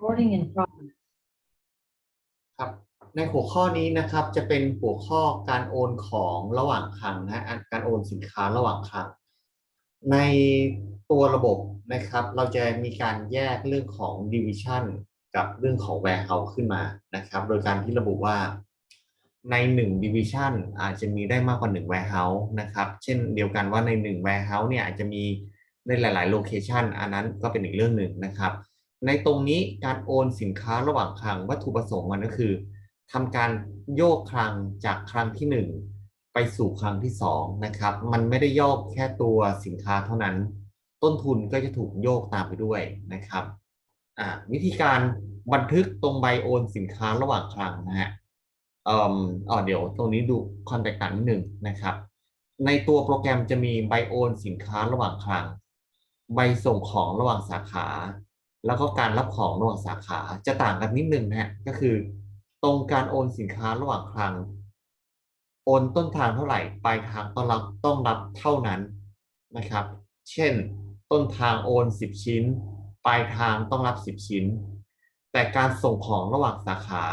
Recording in progress. ครับในหัวข้อนี้นะครับจะเป็นหัวข้อการโอนของระหว่างคลังนะฮะการโอนสินค้าระหว่างคลัง ในตัวระบบนะครับ เราจะมีการแยกเรื่องของ division กับเรื่องของ warehouse ขึ้นมานะครับ โดยการที่ระบุว่าในหนึ่ง division อาจจะมีได้มากกว่าหนึ่ง warehouse นะครับ เช่นเดียวกันว่าในหนึ่ง warehouse เนี่ยอาจจะมีในหลาย ๆ location อันนั้นก็เป็นอีกเรื่องหนึ่งนะครับ ในตรงนี้การโอนสินค้าระหว่างคลังวัตถุประสงค์มันก็คือทำการโยกคลังจากคลังที่หนึ่งไปสู่คลังที่สองนะครับ มันไม่ได้โยกแค่ตัวสินค้าเท่านั้น ต้นทุนก็จะถูกโยกตามไปด้วยนะครับวิธีการบันทึกตรงใบโอนสินค้าระหว่างคลังนะฮะเอ่ออ๋อเดี๋ยวตรงนี้ดูความแตกต่างนิดหนึ่งนะครับ ในตัวโปรแกรมจะมีใบโอนสินค้าระหว่างคลัง ใบส่งของระหว่างสาขา แล้วก็การรับของระหว่างสาขาจะต่างกันนิดนึงนะฮะก็คือ ตรงการโอนสินค้าระหว่างคลัง โอนต้นทางเท่าไหร่ปลายทางต้องรับต้องรับเท่านั้นนะครับ เช่น ต้นทางโอน 10 ชิ้น ปลายทางต้องรับ 10 ชิ้น แต่การส่งของระหว่างสาขา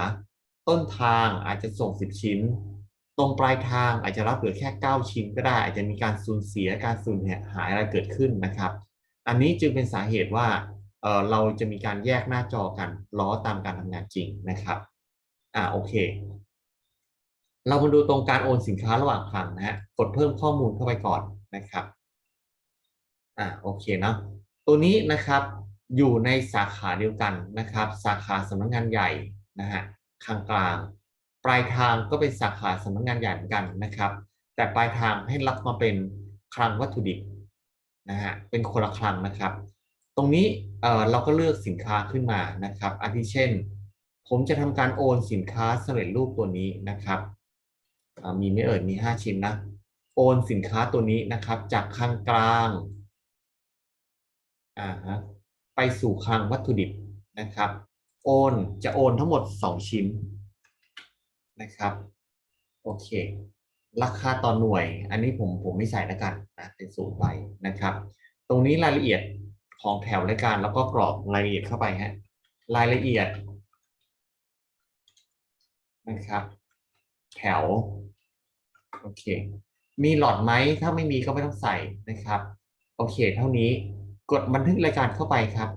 ต้นทางอาจจะส่ง 10 ชิ้น ตรงปลายทางอาจจะรับเหลือแค่ 9 ชิ้น ก็ได้อาจจะมีการสูญเสียการสูญหายอะไรเกิดขึ้นนะครับ อันนี้จึงเป็นสาเหตุว่า เออเราจะมีการแยกหน้าจอกันล้อตามการทำงานจริงนะครับอ่าโอเค เรามาดูตรงการโอนสินค้าระหว่างคลังนะฮะกดเพิ่มข้อมูลเข้าไปก่อนนะครับอ่าโอเคเนาะตัวนี้นะครับอยู่ในสาขาเดียวกันนะครับ สาขาสำนักงานใหญ่นะฮะคลังกลาง ปลายทางก็เป็นสาขาสำนักงานใหญ่เหมือนกันนะครับ แต่ปลายทางให้รับมาเป็นคลังวัตถุดิบนะฮะเป็นคนละคลังนะครับ ตรงนี้เราก็เลือกสินค้าขึ้นมานะครับอาทิเช่น ผมจะทำการโอนสินค้าสำเร็จรูปตัวนี้นะครับมีไม่เอ่ยมี 5 ชิ้นนะ โอนสินค้าตัวนี้นะครับ จากคลังกลางอ่าฮะไปสู่คลังวัตถุดิบนะครับ โอนจะโอนทั้งหมด 2 ชิ้นนะครับโอเค ราคาต่อหน่วย อันนี้ผมผมไม่ใส่แล้วกันนะเป็นสูตรไปนะครับ ตรงนี้รายละเอียด ของแถวรายการแล้วก็กรอกรายละเอียดเข้าไปฮะรายละเอียดนะครับ แถวโอเค มีหลอดไหมถ้าไม่มีก็ไม่ต้องใส่นะครับ โอเค เท่านี้กดบันทึกรายการเข้าไปครับ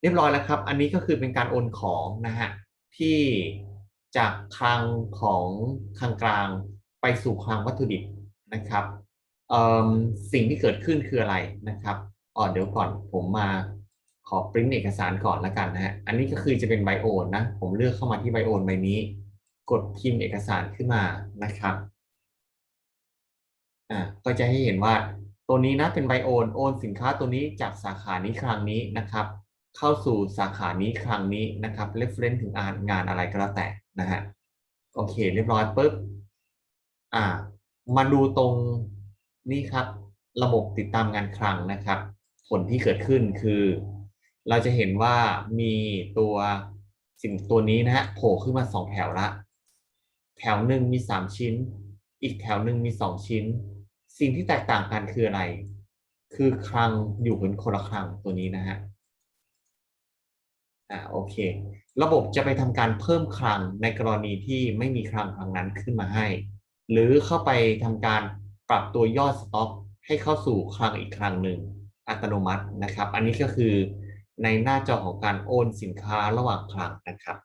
เรียบร้อยแล้วครับ อันนี้ก็คือเป็นการโอนของนะฮะที่จากคลังของคลังกลางไปสู่คลังวัตถุดิบนะครับ สิ่งที่เกิดขึ้นคืออะไรนะครับอ๋อเดี๋ยวก่อนผมมาขอปริ้นเอกสารก่อนล้วกันนะฮะ อันนี้ก็คือจะเป็นไบโอนนะ ผมเลือกเข้ามาที่ไบโอนใบนี้ กดพิมพ์เอกสารขึ้นมานะครับ อ่า ก็จะให้เห็นว่าตัวนี้นะเป็นไบโอนโอนสินค้าตัวนี้จากสาขานี้ครั้งนี้นะครับ เข้าสู่สาขานี้ครั้งนี้นะครับ reference ถึงอ่านงานอะไรก็แล้วแต่นะฮะ โอเค เรียบร้อยปุ๊บ อ่า มาดูตรง นี่ครับระบบติดตามงานคลังนะครับ ผลที่เกิดขึ้นคือ เราจะเห็นว่ามีตัวสิ่งตัวนี้นะฮะโผล่ขึ้นมาสองแถวละ แถวหนึ่งมีสามชิ้น อีกแถวหนึ่งมีสองชิ้น สิ่งที่แตกต่างกันคืออะไร คือคลังอยู่เป็นคนละคลังตัวนี้นะฮะอ่าโอเค ระบบจะไปทำการเพิ่มคลังในกรณีที่ไม่มีคลังคลังนั้นขึ้นมาให้ หรือเข้าไปทำการ ปรับตัวยอดสต็อกให้เข้าสู่คลังอีกครั้งหนึ่งอัตโนมัตินะครับ อันนี้ก็คือในหน้าจอของการโอนสินค้าระหว่างคลังนะครับ